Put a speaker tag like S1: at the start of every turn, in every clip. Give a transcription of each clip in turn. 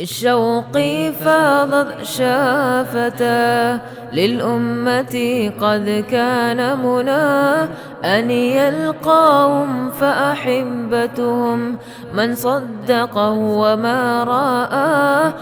S1: شوقي فاضت شافته للأمة قد كان منى أن يلقاهم فأحبتهم من صدقه وما رأى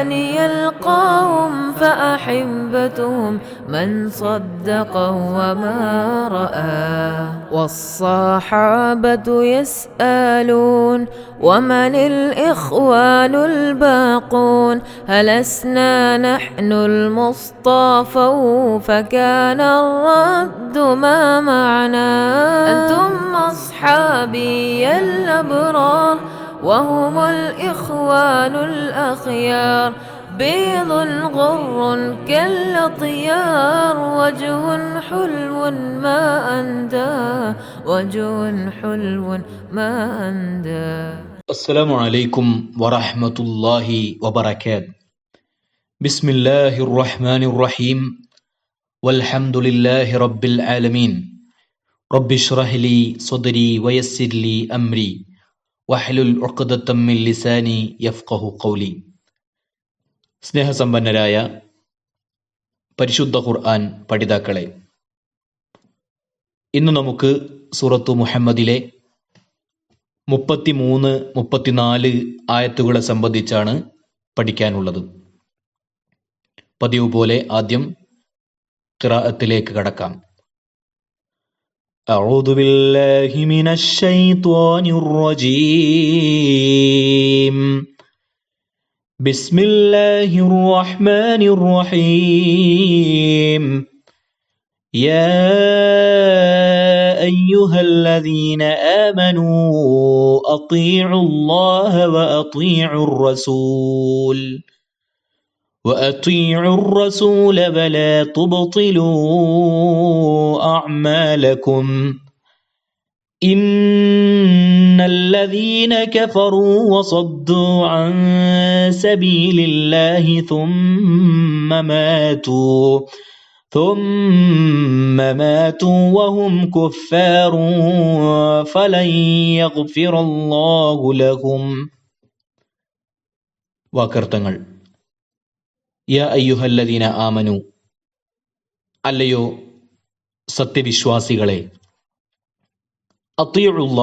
S1: أن يلقاهم فأحبتهم من صدقه وما رأى والصحابة يسألون ومن الإخوان الباقون؟ هلسنا نحن المصطفى فكان الرد ما معنا أنتم أصحابي الأبرار وهم الإخوان الأخيار. بيض غر كالأطيار وجه حلو ما أندى وجه حلو ما أندى.
S2: السلام عليكم ورحمة الله وبركاته. بسم الله الرحمن الرحيم. والحمد لله رب العالمين. റബ്ബിഷ്റഹ്ലി സ്വദരി വയസ്സിർലി അമ്രി വഹലുൽ ഒക്കതത്തമ്മിൽ ലിസാനി യഫ്കഹു കൗലി സ്നേഹസമ്പന്നരായ പരിശുദ്ധ ഖുർആൻ പഠിതാക്കളെ ഇന്ന് നമുക്ക് സൂറത്തു മുഹമ്മദിലെ മുപ്പത്തിമൂന്ന് മുപ്പത്തിനാല് ആയത്തുകളെ സംബന്ധിച്ചാണ് പഠിക്കാനുള്ളത്. പതിവ് പോലെ ആദ്യം ഖിറാഅത്തിലേക്ക് കടക്കാം. أعوذ بالله من الشيطان الرجيم. بسم الله الرحمن الرحيم. يا أيها الذين آمنوا أطيعوا الله وأطيعوا الرسول. وأطيعوا الرسول ولا تبطلوا أعمالكم إن الذين كفروا وصدوا عن سبيل الله ثم ماتوا ثم ماتوا وهم كفار فلن يغفر الله لهم വാക്കർത്തങ്ങൾ അയ്യുഹല്ലദീന ആമനു. അല്ലയോ സത്യവിശ്വാസികളെ അത്തിയുള്ള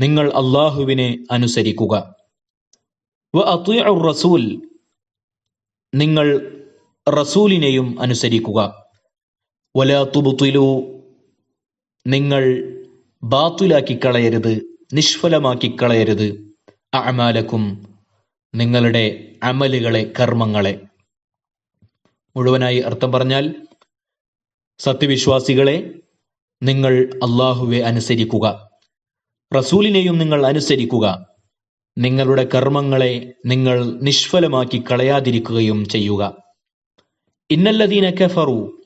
S2: നിങ്ങൾ അള്ളാഹുവിനെ അനുസരിക്കുക. വ റസൂൽ നിങ്ങൾ റസൂലിനെയും അനുസരിക്കുക. വല തുബുത്തിലു നിങ്ങൾ ബാത്തുലാക്കി കളയരുത് നിഷ്ഫലമാക്കി കളയരുത് അമാലക്കും നിങ്ങളുടെ അമലുകളെ കർമ്മങ്ങളെ. മുഴുവനായി അർത്ഥം പറഞ്ഞാൽ സത്യവിശ്വാസികളെ നിങ്ങൾ അള്ളാഹുവെ അനുസരിക്കുക. റസൂലിനെയും നിങ്ങൾ അനുസരിക്കുക. നിങ്ങളുടെ കർമ്മങ്ങളെ നിങ്ങൾ നിഷ്ഫലമാക്കി കളയാതിരിക്കുകയും ചെയ്യുക. ഇന്നല്ലദീന കഫറു.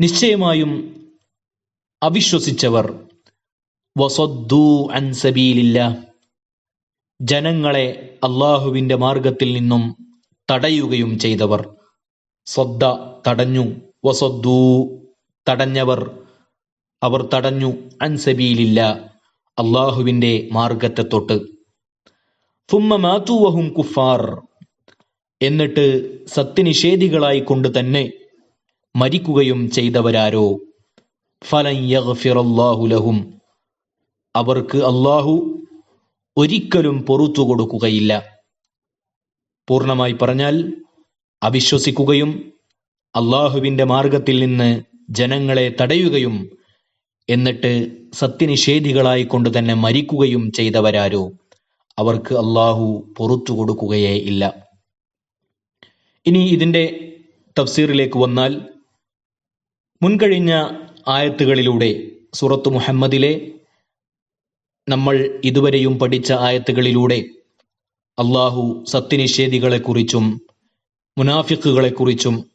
S2: നിശ്ചയമായും അവിശ്വസിച്ചവർ. വസദ്ദു അൻ സബീലില്ല ജനങ്ങളെ അള്ളാഹുവിന്റെ മാർഗത്തിൽ നിന്നും തടയുകയും ചെയ്തവർ. സ്വദ്ദ തടഞ്ഞു. വസദ്ദു തടഞ്ഞവർ. അവർ തടഞ്ഞു. അൻസബീലില്ല അള്ളാഹുവിന്റെ മാർഗത്തെ തൊട്ട്. ഫുമ്മൂവഹും കുഫാർ. എന്നിട്ട് സത്യനിഷേധികളായി കൊണ്ട് തന്നെ മരിക്കുകയും ചെയ്തവരാരോ? ഫലം ലഹും. അവർക്ക് അള്ളാഹു ഒരിക്കലും പൊറത്തു കൊടുക്കുകയില്ല. പൂർണമായി പറഞ്ഞാൽ അവിശ്വസിക്കുകയും അള്ളാഹുവിന്റെ മാർഗത്തിൽ നിന്ന് ജനങ്ങളെ തടയുകയും എന്നിട്ട് സത്യനിഷേധികളായി കൊണ്ട് തന്നെ മരിക്കുകയും ചെയ്തവരാരോ അവർക്ക് അള്ളാഹു പൊറത്തു കൊടുക്കുകയേ ഇല്ല. ഇനി ഇതിന്റെ തഫ്സീറിലേക്ക് വന്നാൽ മുൻകഴിഞ്ഞ ആയത്തുകളിലൂടെ സൂറത്ത് മുഹമ്മദിലെ നമ്മൾ ഇതുവരെയും പഠിച്ച ആയത്തുകളിലൂടെ അള്ളാഹു സത്യനിഷേധികളെക്കുറിച്ചും മുനാഫിക്കുകളെക്കുറിച്ചും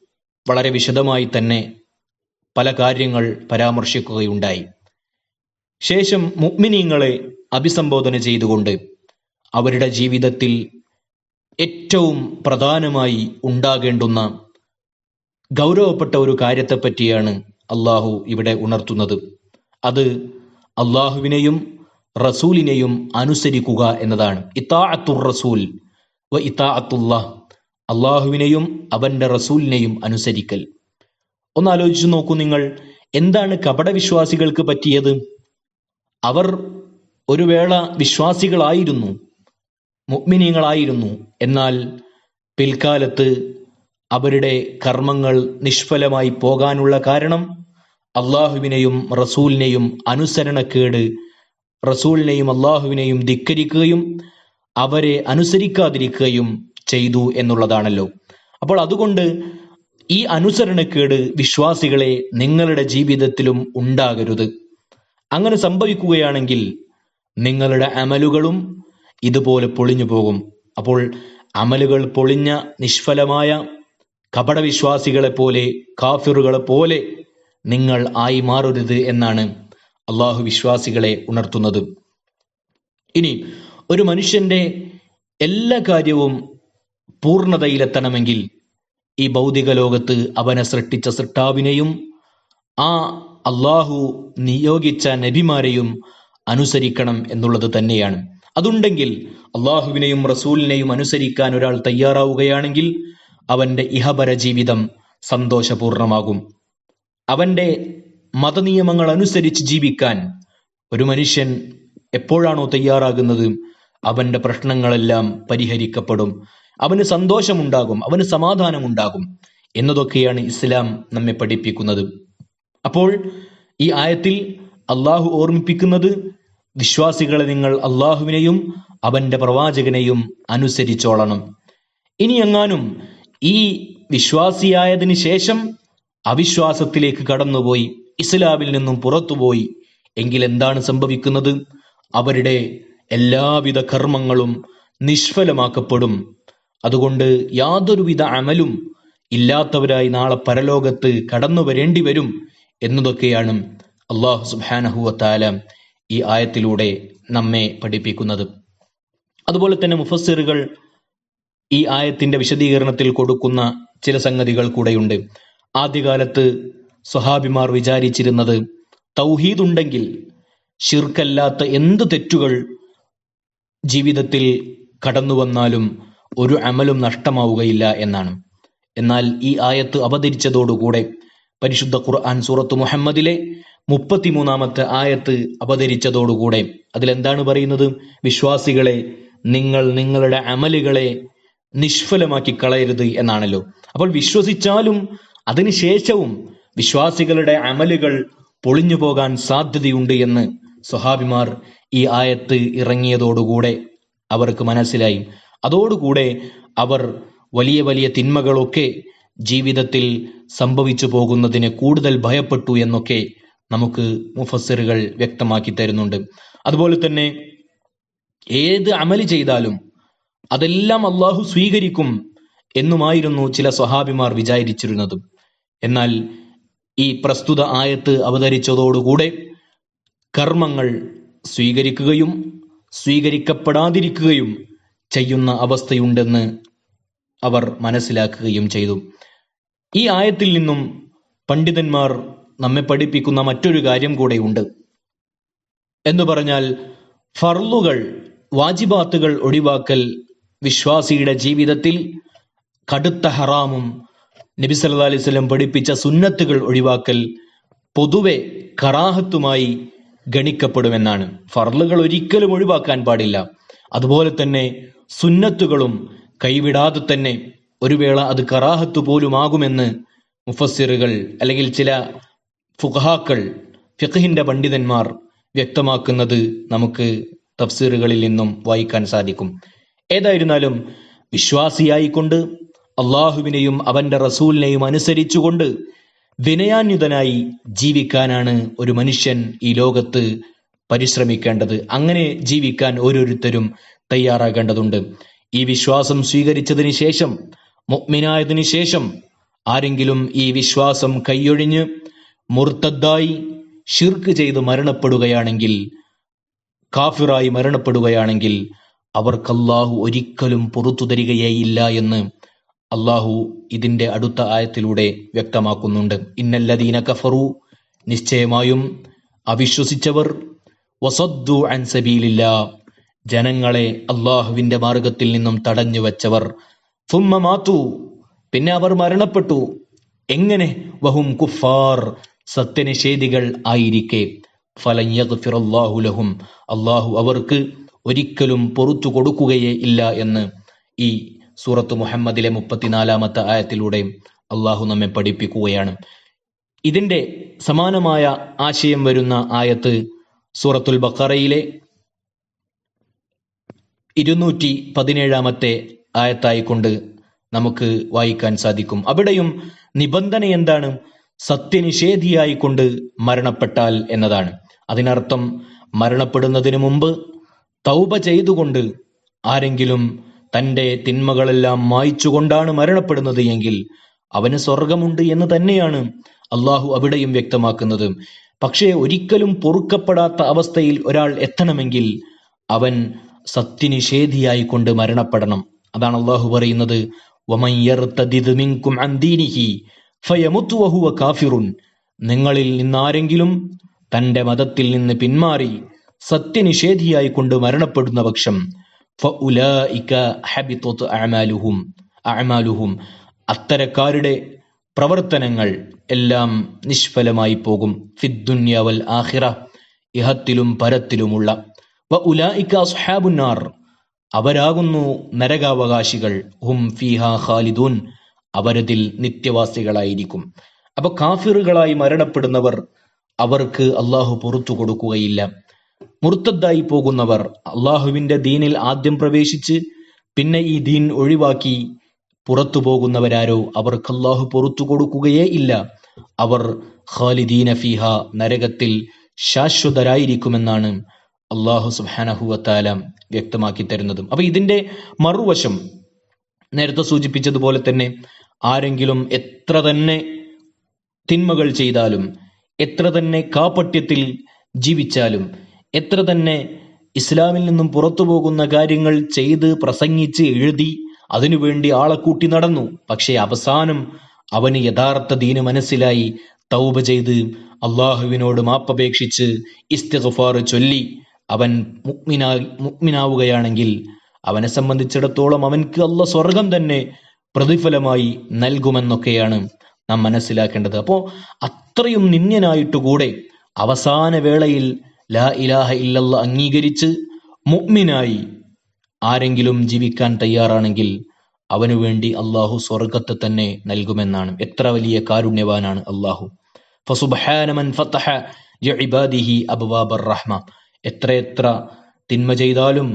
S2: വളരെ വിശദമായി തന്നെ പല കാര്യങ്ങൾ പരാമർശിക്കുകയുണ്ടായി. ശേഷം മുഗ്മിനീങ്ങളെ അഭിസംബോധന ചെയ്തുകൊണ്ട് അവരുടെ ജീവിതത്തിൽ ഏറ്റവും പ്രധാനമായി ഉണ്ടാകേണ്ടുന്ന ഗൗരവപ്പെട്ട ഒരു കാര്യത്തെപ്പറ്റിയാണ് അള്ളാഹു ഇവിടെ ഉണർത്തുന്നത്. അത് അള്ളാഹുവിനെയും റസൂലിനെയും അനുസരിക്കുക എന്നതാണ്. ഇത്താഅത്തുർ റസൂൽ വ ഇത്താഅത്തുല്ലാ അള്ളാഹുവിനെയും അവന്റെ റസൂലിനെയും അനുസരിക്കൽ. ഒന്ന് ആലോചിച്ചു നോക്കൂ നിങ്ങൾ എന്താണ് കപടവിശ്വാസികൾക്ക് പറ്റിയത്? അവർ ഒരു വേള വിശ്വാസികളായിരുന്നു മുഗ്മിനീങ്ങളായിരുന്നു എന്നാൽ പിൽക്കാലത്ത് അവരുടെ കർമ്മങ്ങൾ നിഷ്ഫലമായി പോകാനുള്ള കാരണം അള്ളാഹുവിനെയും റസൂലിനെയും അനുസരണക്കേട് റസൂലിനെയും അള്ളാഹുവിനെയും ധിക്കരിക്കുകയും അവരെ അനുസരിക്കാതിരിക്കുകയും ചെയ്തു എന്നുള്ളതാണല്ലോ. അപ്പോൾ അതുകൊണ്ട് ഈ അനുസരണക്കേട് വിശ്വാസികളെ നിങ്ങളുടെ ജീവിതത്തിലും ഉണ്ടാകരുത്. അങ്ങനെ സംഭവിക്കുകയാണെങ്കിൽ നിങ്ങളുടെ അമലുകളും ഇതുപോലെ പൊളിഞ്ഞു പോകും. അപ്പോൾ അമലുകൾ പൊളിഞ്ഞ നിഷ്ഫലമായ കപടവിശ്വാസികളെ പോലെ കാഫിറുകളെ പോലെ നിങ്ങൾ ആയി മാറരുത് എന്നാണ് അള്ളാഹു വിശ്വാസികളെ ഉണർത്തുന്നത്. ഇനി ഒരു മനുഷ്യന്റെ എല്ലാ കാര്യവും പൂർണതയിലെത്തണമെങ്കിൽ ഈ ഭൗതിക ലോകത്ത് അവനെ സൃഷ്ടിച്ച സൃഷ്ടാവിനെയും ആ അള്ളാഹു നിയോഗിച്ച നബിമാരെയും അനുസരിക്കണം എന്നുള്ളത് തന്നെയാണ്. അതുണ്ടെങ്കിൽ അള്ളാഹുവിനെയും റസൂലിനെയും അനുസരിക്കാൻ ഒരാൾ തയ്യാറാവുകയാണെങ്കിൽ അവന്റെ ഇഹപര ജീവിതം സന്തോഷപൂർണമാകും. അവന്റെ മതനിയമങ്ങൾ അനുസരിച്ച് ജീവിക്കാൻ ഒരു മനുഷ്യൻ എപ്പോഴാണോ തയ്യാറാകുന്നത് അവന്റെ പ്രശ്നങ്ങളെല്ലാം പരിഹരിക്കപ്പെടും. അവന് സന്തോഷമുണ്ടാകും അവന് സമാധാനമുണ്ടാകും എന്നതൊക്കെയാണ് ഇസ്ലാം നമ്മെ പഠിപ്പിക്കുന്നത്. അപ്പോൾ ഈ ആയത്തിൽ അള്ളാഹു ഓർമ്മിപ്പിക്കുന്നത് വിശ്വാസികളെ നിങ്ങൾ അള്ളാഹുവിനെയും അവന്റെ പ്രവാചകനെയും അനുസരിച്ചോളണം. ഇനി എങ്ങാനും ഈ വിശ്വാസിയായതിനു ശേഷം അവിശ്വാസത്തിലേക്ക് കടന്നുപോയി ഇസ്ലാമിൽ നിന്നും പുറത്തുപോയി. എങ്കിൽ എന്താണ് സംഭവിക്കുന്നത്? അവരുടെ എല്ലാവിധ കർമ്മങ്ങളും നിഷ്ഫലമാക്കപ്പെടും. അതുകൊണ്ട് യാതൊരുവിധ അമലും ഇല്ലാത്തവരായി നാളെ പരലോകത്ത് കടന്നു വരേണ്ടി വരും എന്നതൊക്കെയാണ് അള്ളാഹു സുബാനഹുവത്താല ഈ ആയത്തിലൂടെ നമ്മെ പഠിപ്പിക്കുന്നത്. അതുപോലെ തന്നെ മുഫസ്സിറുകൾ ഈ ആയത്തിന്റെ വിശദീകരണത്തിൽ കൊടുക്കുന്ന ചില സംഗതികൾ കൂടെയുണ്ട്. ആദ്യകാലത്ത് സ്വഹാബിമാർ വിചാരിച്ചിരുന്നത് തൗഹീദ് ഉണ്ടെങ്കിൽ ഷിർക്കല്ലാത്ത എന്ത് തെറ്റുകൾ ജീവിതത്തിൽ കടന്നു വന്നാലും ഒരു അമലും നഷ്ടമാവുകയില്ല എന്നാണ്. എന്നാൽ ഈ ആയത്ത് അവതരിച്ചതോടുകൂടെ പരിശുദ്ധ ഖുർആൻ സൂറത്ത് മുഹമ്മദിലെ മുപ്പത്തിമൂന്നാമത്തെ ആയത്ത് അവതരിച്ചതോടുകൂടെ അതിലെന്താണ് പറയുന്നത്? വിശ്വാസികളെ നിങ്ങൾ നിങ്ങളുടെ അമലുകളെ നിഷ്ഫലമാക്കി കളയരുത് എന്നാണല്ലോ. അപ്പോൾ വിശ്വസിച്ചാലും അതിനുശേഷവും വിശ്വാസികളുടെ അമലുകൾ പൊളിഞ്ഞു പോകാൻ സാധ്യതയുണ്ട് എന്ന് സ്വഹാബിമാർ ഈ ആയത്ത് ഇറങ്ങിയതോടുകൂടെ അവർക്ക് മനസ്സിലായി. അതോടുകൂടെ അവർ വലിയ വലിയ തിന്മകളൊക്കെ ജീവിതത്തിൽ സംഭവിച്ചു പോകുന്നതിന് കൂടുതൽ ഭയപ്പെട്ടു എന്നൊക്കെ നമുക്ക് മുഫസ്സിറുകൾ വ്യക്തമാക്കി തരുന്നുണ്ട്. അതുപോലെ തന്നെ ഏത് അമൽ ചെയ്താലും അതെല്ലാം അള്ളാഹു സ്വീകരിക്കും എന്നുമായിരുന്നു ചില സ്വഹാബിമാർ വിചാരിച്ചിരുന്നത്. എന്നാൽ ഈ പ്രസ്തുത ആയത്ത് അവതരിച്ചതോടുകൂടെ കർമ്മങ്ങൾ സ്വീകരിക്കുകയും സ്വീകരിക്കപ്പെടാതിരിക്കുകയും ചെയ്യുന്ന അവസ്ഥയുണ്ടെന്ന് അവർ മനസ്സിലാക്കുകയും ചെയ്തു. ഈ ആയത്തിൽ നിന്നും പണ്ഡിതന്മാർ നമ്മെ പഠിപ്പിക്കുന്ന മറ്റൊരു കാര്യം കൂടെയുണ്ട് എന്ന് പറഞ്ഞാൽ ഫർലുകൾ വാജിബാത്തുകൾ ഒഴിവാക്കൽ വിശ്വാസിയുടെ ജീവിതത്തിൽ കടുത്ത ഹറാമും നബി സല്ലാ അലൈഹി സ്വലം പഠിപ്പിച്ച സുന്നത്തുകൾ ഒഴിവാക്കൽ പൊതുവെ കറാഹത്തുമായി ഗണിക്കപ്പെടുമെന്നാണ്. ഫർളുകൾ ഒരിക്കലും ഒഴിവാക്കാൻ പാടില്ല. അതുപോലെ തന്നെ സുന്നത്തുകളും കൈവിടാതെ തന്നെ ഒരു വേള അത് കറാഹത്ത് പോലുമാകുമെന്ന് മുഫസ്സിറുകൾ അല്ലെങ്കിൽ ചില ഫുഖഹാക്കൾ ഫിഖഹിന്റെ പണ്ഡിതന്മാർ വ്യക്തമാക്കുന്നത് നമുക്ക് തഫ്സീറുകളിൽ നിന്നും വായിക്കാൻ സാധിക്കും. ഏതായിരുന്നാലും വിശ്വാസിയായിക്കൊണ്ട് അള്ളാഹുവിനെയും അവന്റെ റസൂലിനെയും അനുസരിച്ചുകൊണ്ട് വിനയാന്യുതനായി ജീവിക്കാനാണ് ഒരു മനുഷ്യൻ ഈ ലോകത്ത് പരിശ്രമിക്കേണ്ടത്. അങ്ങനെ ജീവിക്കാൻ ഓരോരുത്തരും തയ്യാറാകേണ്ടതുണ്ട്. ഈ വിശ്വാസം സ്വീകരിച്ചതിന് ശേഷം മുഗ്മിനായതിനു ശേഷം ആരെങ്കിലും ഈ വിശ്വാസം കൈയൊഴിഞ്ഞ് മുർത്തദ്ദായി ഷിർക്ക് ചെയ്ത് മരണപ്പെടുകയാണെങ്കിൽ കാഫിറായി മരണപ്പെടുകയാണെങ്കിൽ അവർക്കല്ലാഹു ഒരിക്കലും പുറത്തു തരികയേയില്ല എന്ന് അള്ളാഹു ഇതിന്റെ അടുത്ത ആയത്തിലൂടെ വ്യക്തമാക്കുന്നുണ്ട്. ഇന്നല്ലദീന കഫറു നിശ്ചയമായും അവിശ്വസിച്ചവർ വസദ്ദു അൻസബീലില്ല ജനങ്ങളെ അള്ളാഹുവിന്റെ മാർഗത്തിൽ നിന്നും തടഞ്ഞു വെച്ചവർ. ഫുമ്മ മാത്തു പിന്നെ അവർ മരണപ്പെട്ടു. എങ്ങനെ? വഹും കുഫാർ സത്യനിഷേധികൾ ആയിരിക്കെ. അള്ളാഹു അവർക്ക് ഒരിക്കലും പൊറത്തു കൊടുക്കുകയേ ഇല്ല എന്ന് ഈ സൂറത്ത് മുഹമ്മദിലെ മുപ്പത്തിനാലാമത്തെ ആയത്തിലൂടെയും അള്ളാഹു നമ്മെ പഠിപ്പിക്കുകയാണ്. ഇതിന്റെ സമാനമായ ആശയം വരുന്ന ആയത്ത് സൂറത്തുൽ ബക്കറയിലെ ഇരുന്നൂറ്റി പതിനേഴാമത്തെ ആയത്തായിക്കൊണ്ട് നമുക്ക് വായിക്കാൻ സാധിക്കും. അവിടെയും നിബന്ധന എന്താണ്? സത്യനിഷേധിയായി കൊണ്ട് മരണപ്പെട്ടാൽ എന്നതാണ്. അതിനർത്ഥം മരണപ്പെടുന്നതിന് മുമ്പ് തൗബ ചെയ്തുകൊണ്ട് ആരെങ്കിലും തന്റെ തിന്മകളെല്ലാം മായ്ച്ചുകൊണ്ടാണ് മരണപ്പെടുന്നത് എങ്കിൽ അവന് സ്വർഗമുണ്ട് എന്ന് തന്നെയാണ് അള്ളാഹു അവിടെയും വ്യക്തമാക്കുന്നത്. പക്ഷേ ഒരിക്കലും പൊറുക്കപ്പെടാത്ത അവസ്ഥയിൽ ഒരാൾ എത്തണമെങ്കിൽ അവൻ സത്യനിഷേധിയായി കൊണ്ട് മരണപ്പെടണം. അതാണ് അള്ളാഹു പറയുന്നത് "വമൻ യർതദിദ് മിൻകും അൻ ഫയമുതു വഹുവ കാഫിറുൻ. നിങ്ങളിൽ നിന്നാരെങ്കിലും തന്റെ മതത്തിൽ നിന്ന് പിന്മാറി സത്യനിഷേധിയായി കൊണ്ട് മരണപ്പെടുന്ന പക്ഷം അത്തരക്കാരുടെ പ്രവർത്തനങ്ങൾ എല്ലാം നിഷ്ഫലമായി പോകും. ഫിദ്ദുന്യാവൽ ആഹിറ ഇഹത്തിലും പരത്തിലുമുള്ള. വ ഉലായിക്ക അസ്ഹാബുന്നാർ അവരാകുന്നു നരകാവകാശികൾ. ഹും ഫിഹ ഖാലിദൂൻ അവരതിൽ നിത്യവാസികളായിരിക്കും. അപ്പൊ കാഫിറുകളായി മരണപ്പെടുന്നവർ അവർക്ക് അള്ളാഹു പുറത്തു കൊടുക്കുകയില്ല. മുർത്തദ്ദായി പോകുന്നവർ അള്ളാഹുവിന്റെ ദീനിൽ ആദ്യം പ്രവേശിച്ച് പിന്നെ ഈ ദീൻ ഒഴിവാക്കി പുറത്തു പോകുന്നവരാരോ അവർക്ക് അള്ളാഹു പുറത്തു കൊടുക്കുകയേ ഇല്ല. അവർ ഖാലിദീന ഫിഹ നരകത്തിൽ ശാശ്വതരായിരിക്കുമെന്നാണ് അള്ളാഹു സുബാനഹുവത്താല വ്യക്തമാക്കി തരുന്നതും. അപ്പൊ ഇതിന്റെ മറുവശം നേരത്തെ സൂചിപ്പിച്ചതുപോലെ തന്നെ ആരെങ്കിലും എത്ര തന്നെ തിന്മകൾ ചെയ്താലും എത്ര തന്നെ കാപട്യത്തിൽ ജീവിച്ചാലും എത്ര തന്നെ ഇസ്ലാമിൽ നിന്നും പുറത്തു പോകുന്ന കാര്യങ്ങൾ ചെയ്ത് പ്രസംഗിച്ച് എഴുതി അതിനുവേണ്ടി ആളെ കൂട്ടി നടന്നു. പക്ഷേ അവസാനം അവന് യഥാർത്ഥ ദീന് മനസ്സിലായി. തൗബ ചെയ്ത് അള്ളാഹുവിനോട് മാപ്പപേക്ഷിച്ച് ഇസ്തിഗ്ഫാർ ചൊല്ലി. അവൻ മുക്മിനാ മുക്മിനാവുകയാണെങ്കിൽ അവനെ സംബന്ധിച്ചിടത്തോളം അവൻക്ക് അല്ല സ്വർഗം തന്നെ പ്രതിഫലമായി നൽകുമെന്നൊക്കെയാണ് നാം മനസ്സിലാക്കേണ്ടത്. അപ്പോ അത്രയും നിന്യനായിട്ട് കൂടെ അവസാന വേളയിൽ ലാ ഇലാഹ ഇല്ലല്ല അംഗീകരിച്ച് മുഗ്മിനായി ആരെങ്കിലും ജീവിക്കാൻ തയ്യാറാണെങ്കിൽ അവനു വേണ്ടി അള്ളാഹു സ്വർഗത്തെ തന്നെ നൽകുമെന്നാണ്. എത്ര വലിയ കാരുണ്യവാനാണ് അള്ളാഹു റഹ്മ. എത്രയെത്ര തിന്മ ചെയ്താലും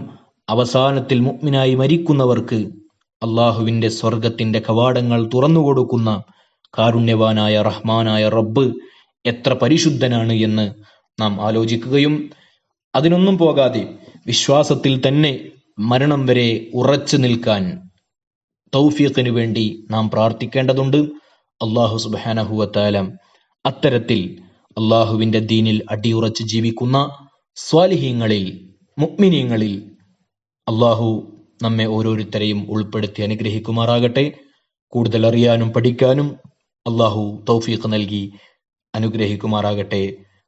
S2: അവസാനത്തിൽ മുഗ്മിനായി മരിക്കുന്നവർക്ക് അള്ളാഹുവിന്റെ സ്വർഗത്തിന്റെ കവാടങ്ങൾ തുറന്നു കൊടുക്കുന്ന കാരുണ്യവാനായ റഹ്മാനായ റബ്ബ് എത്ര പരിശുദ്ധനാണ് എന്ന് നാം ആലോചിക്കുകയും അതിനൊന്നും പോകാതെ വിശ്വാസത്തിൽ തന്നെ മരണം വരെ ഉറച്ചു നിൽക്കാൻ തൗഫീഖിനു വേണ്ടി നാം പ്രാർത്ഥിക്കേണ്ടതുണ്ട്. അള്ളാഹു സുബാനഹുവത്താലം അത്തരത്തിൽ അള്ളാഹുവിന്റെ ദീനിൽ അടിയുറച്ച് ജീവിക്കുന്ന സ്വാലിഹ്യങ്ങളിൽ മുക്മിനീങ്ങളിൽ അള്ളാഹു നമ്മെ ഓരോരുത്തരെയും ഉൾപ്പെടുത്തി അനുഗ്രഹിക്കുമാറാകട്ടെ. കൂടുതൽ അറിയാനും പഠിക്കാനും അള്ളാഹു തൗഫീഖ് നൽകി അനുഗ്രഹിക്കുമാറാകട്ടെ.